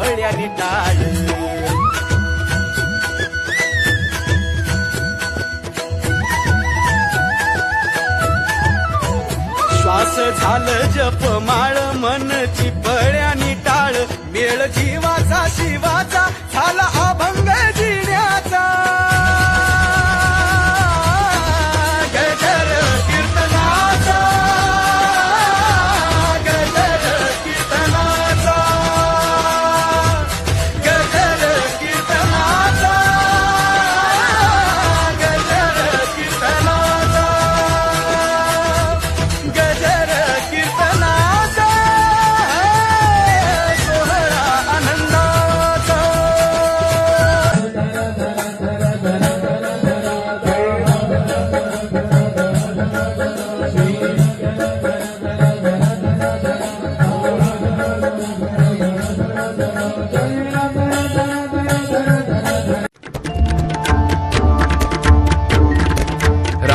चिपळ्याने टाळ श्वास झालं जपमाळ मन चिपळ्याने टाळ. मेळ जीवाचा शिवाचा